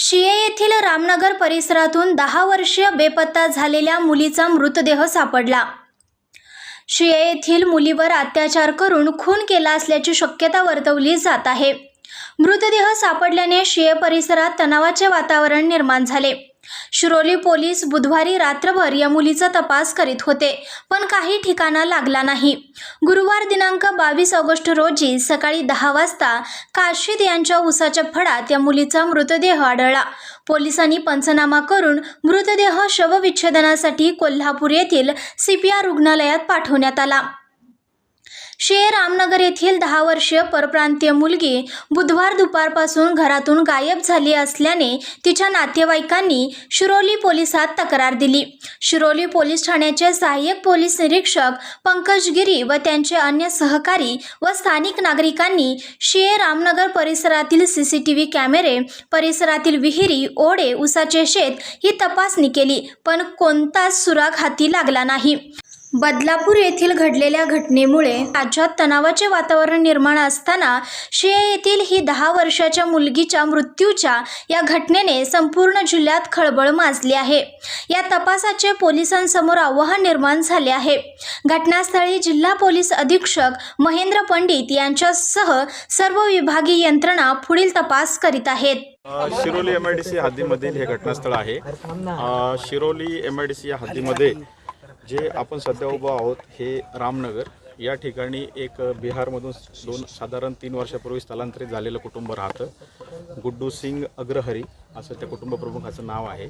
शिये येथील रामनगर परिसरातून दहा वर्षीय बेपत्ता झालेल्या मुलीचा मृतदेह सापडला. शिये येथील मुलीवर अत्याचार करून खून केला असल्याची शक्यता वर्तवली जात आहे. मृतदेह सापडल्याने शिये परिसरात तणावाचे वातावरण निर्माण झाले. शिरोली पोलीस बुधवारी रात्रभर या मुलीचा तपास करीत होते पण काही ठिकाणा लागला नाही. गुरुवार दिनांक बावीस ऑगस्ट रोजी सकाळी दहा वाजता काशीद यांच्या उसाच्या फडात या मुलीचा मृतदेह आढळला. पोलिसांनी पंचनामा करून मृतदेह शवविच्छेदनासाठी कोल्हापूर येथील सीपीआर रुग्णालयात पाठवण्यात आला. शे रामनगर येथील दहा वर्षीय परप्रांतीय मुलगी बुधवार दुपारपासून घरातून गायब झाली असल्याने तिच्या नातेवाईकांनी शिरोली पोलिसात तक्रार दिली. शिरोली पोलीस ठाण्याचे सहाय्यक पोलीस निरीक्षक पंकज गिरी व त्यांचे अन्य सहकारी व स्थानिक नागरिकांनी शे रामनगर परिसरातील सी सी टी व्ही कॅमेरे परिसरातील विहिरी ओढे उसाचे शेत ही तपासणी केली पण कोणताच सुराग हाती लागला नाही. बदलापूर येथील घडलेल्या घटनेमुळे राज्यात तणावाचे वातावरण निर्माण असताना शिया येथील ही दहा वर्षाच्या मुलगीच्या मृत्यूच्या या घटनेने संपूर्ण जिल्ह्यात खळबळ माजली आहे. या तपासाचे पोलिसांसमोर आव्हान निर्माण झाले आहे. घटनास्थळी जिल्हा पोलीस अधीक्षक महेंद्र पंडित यांच्यासह सर्व विभागीय यंत्रणा पुढील तपास करीत आहेत. Shiroli M I D C हद्दीमधील हे घटनास्थळ आहे. Shiroli M I D C या हद्दीमध्ये जे आपण सध्या उभं आहोत हे रामनगर या ठिकाणी एक बिहारमधून दोन साधारण तीन वर्षापूर्वी स्थलांतरित झालेलं कुटुंब राहतं. गुड्डू सिंग अग्रहरी असं त्या कुटुंबप्रमुखाचं नाव आहे.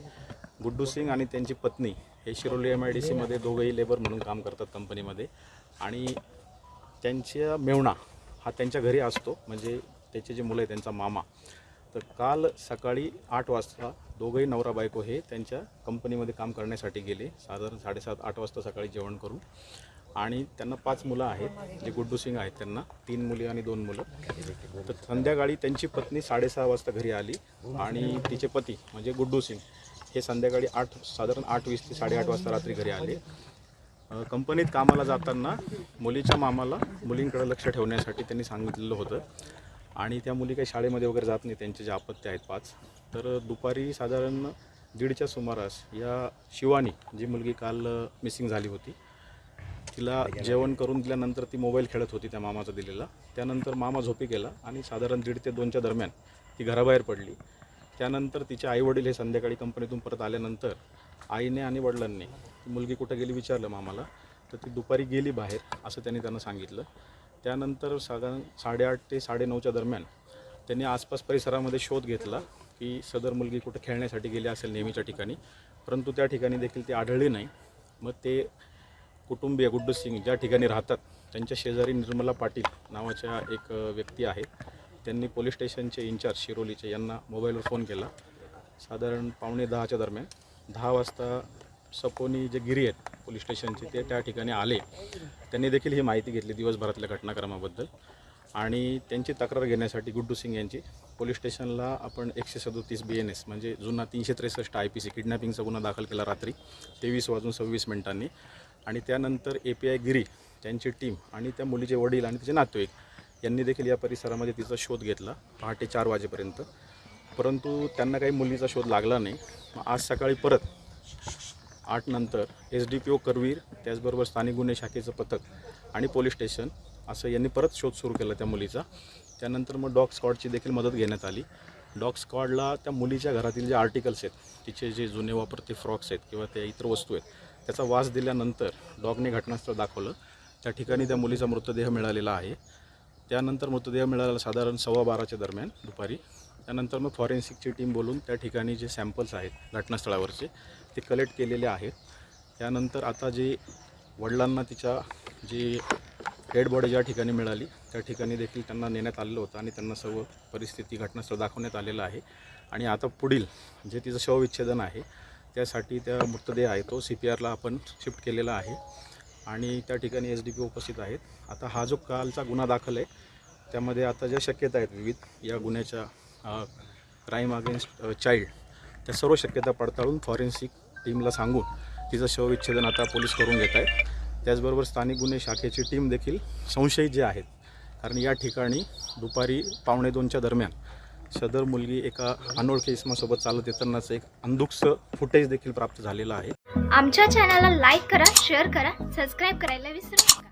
गुड्डू सिंग आणि त्यांची पत्नी हे शिरोली एम आय डी सीमध्ये दोघंही लेबर म्हणून काम करतात कंपनीमध्ये आणि त्यांच्या मेवणा हा त्यांच्या घरी असतो. म्हणजे त्याचे जे मुलं आहे त्यांचा मामा. तर काल सकाळी आठ वाजता दोघंही नवरा बायको हे त्यांच्या कंपनीमध्ये काम करण्यासाठी गेले. साधारण साडेसात आठ वाजता सकाळी जेवण करून. आणि त्यांना पाच मुलं आहेत जे गुड्डू सिंग आहेत त्यांना. तीन मुली आणि दोन मुलं. तर संध्याकाळी त्यांची पत्नी साडेसहा वाजता घरी आली. आणि तिचे पती म्हणजे गुड्डू सिंग हे संध्याकाळी आठ साधारण आठ वीस ते साडेआठ वाजता रात्री घरी आले. कंपनीत कामाला जाताना मुलीच्या मामाला मुलींकडे लक्ष ठेवण्यासाठी त्यांनी सांगितलेलं होतं. आणि त्या मुली काही शाळेमध्ये वगैरे जात नाही त्यांचे जे आपत्त्या आहेत पाच. तर दुपारी साधारण दीडच्या सुमारास या शिवानी जी मुलगी काल मिसिंग झाली होती तिला जेवण करून दिल्यानंतर ती मोबाईल खेळत होती त्या मामाचा दिलेला. त्यानंतर मामा झोपी गेला आणि साधारण दीड ते दोनच्या दरम्यान ती घराबाहेर पडली. त्यानंतर तिचे आईवडील हे संध्याकाळी कंपनीतून परत आल्यानंतर आईने आणि वडिलांनी ती मुलगी कुठं गेली विचारलं मामाला तर ती दुपारी गेली बाहेर असं त्यांनी त्यांना सांगितलं. त्यानंतर साधारण साडेआठ ते साडेनऊच्या दरम्यान त्यांनी आसपास परिसरामध्ये शोध घेतला की सदर मुलगी कुठं खेळण्यासाठी गेली असेल नेहमीच्या ठिकाणी. परंतु त्या ठिकाणी देखील ती आढळली नाही. मग ते कुटुंबीय गुड्डू सिंग ज्या ठिकाणी राहतात त्यांच्या शेजारी निर्मला पाटील नावाच्या एक व्यक्ती आहेत त्यांनी पोलीस स्टेशनचे इन्चार्ज शिरोलीचे यांना मोबाईलवर फोन केला. साधारण पावणे दहाच्या दरम्यान दहा वाजता सपोनी जे गिरी आहेत पोलीस स्टेशनचे ते त्या ठिकाणी आले. त्यांनी देखील ही माहिती घेतली दिवसभरातल्या घटनाक्रमाबद्दल. आणि त्यांची तक्रार घेण्यासाठी गुड्डू सिंग यांची पोलीस स्टेशनला आपण एकशे सदोतीस बी एन एस म्हणजे जुना तीनशे त्रेसष्ट आय पी सी किडनॅपिंगचा गुन्हा दाखल केला रात्री तेवीस वाजून सव्वीस मिनिटांनी. आणि त्यानंतर ए पी आय गिरी त्यांची टीम आणि त्या मुलीचे वडील आणि तिचे नातेवाईक यांनी देखील या परिसरामध्ये तिचा शोध घेतला पहाटे चार वाजेपर्यंत. परंतु त्यांना काही मुलीचा शोध लागला नाही. मग आज सकाळी परत आठ नंतर S D P O Karveer त्याचबरोबर स्थानिक गुन्हे शाखेचं पथक आणि पोलीस स्टेशन असं यांनी परत शोध सुरू केला त्या मुलीचा. त्यानंतर मग डॉग स्कॉडची देखील मदत घेण्यात आली. डॉग स्कॉडला त्या मुलीच्या घरातील जे आर्टिकल्स आहेत तिचे जे जुने वापरते फ्रॉक्स आहेत किंवा त्या इतर वस्तू आहेत त्याचा वास दिल्यानंतर डॉगने घटनास्थळ दाखवलं. त्या ठिकाणी त्या मुलीचा मृतदेह मिळालेला आहे. त्यानंतर मृतदेह मिळाला साधारण सव्वा बाराच्या दरम्यान दुपारी. त्यानंतर मग फॉरेन्सिकची टीम बोलून त्या ठिकाणी जे सॅम्पल्स आहेत घटनास्थळावरचे ते कलेक्ट केलेले आहेत. त्यानंतर आता जे वडिलांना तिच्या जी डेड बॉडी ज्या ठिकाणी मिळाली त्या ठिकाणी देखील त्यांना नेण्यात आलेलं होतं आणि त्यांना सर्व परिस्थिती घटनास्थळ दाखवण्यात आलेलं आहे. आणि आता पुढील जे तिचं शवविच्छेदन आहे त्यासाठी त्या मृतदेह आहे तो सी पी आरला आपण शिफ्ट केलेला आहे. आणि त्या ठिकाणी एस डी पी उपस्थित आहेत. आता हा जो कालचा गुन्हा दाखल आहे त्यामध्ये आता ज्या शक्यता आहेत विविध या गुन्ह्याच्या क्राईम अगेन्स्ट चाइल्ड त्या सर्व शक्यता पडताळून फॉरेन्सिक टीमला सांगून तिचं शवविच्छेदन आता पोलीस करून घेत आहेत. त्याचबरोबर स्थानिक गुन्हे शाखेची टीम देखील संशयित जे आहेत. कारण या ठिकाणी दुपारी पावणे दोनच्या दरम्यान सदर मुलगी एका अनोळखी इसमासोबत चालत येतानाच एक अंधुक्स फुटेज देखील प्राप्त झालेलं आहे. आमच्या चॅनलला लाईक करा शेअर करा सबस्क्राईब करायला विसरू नका.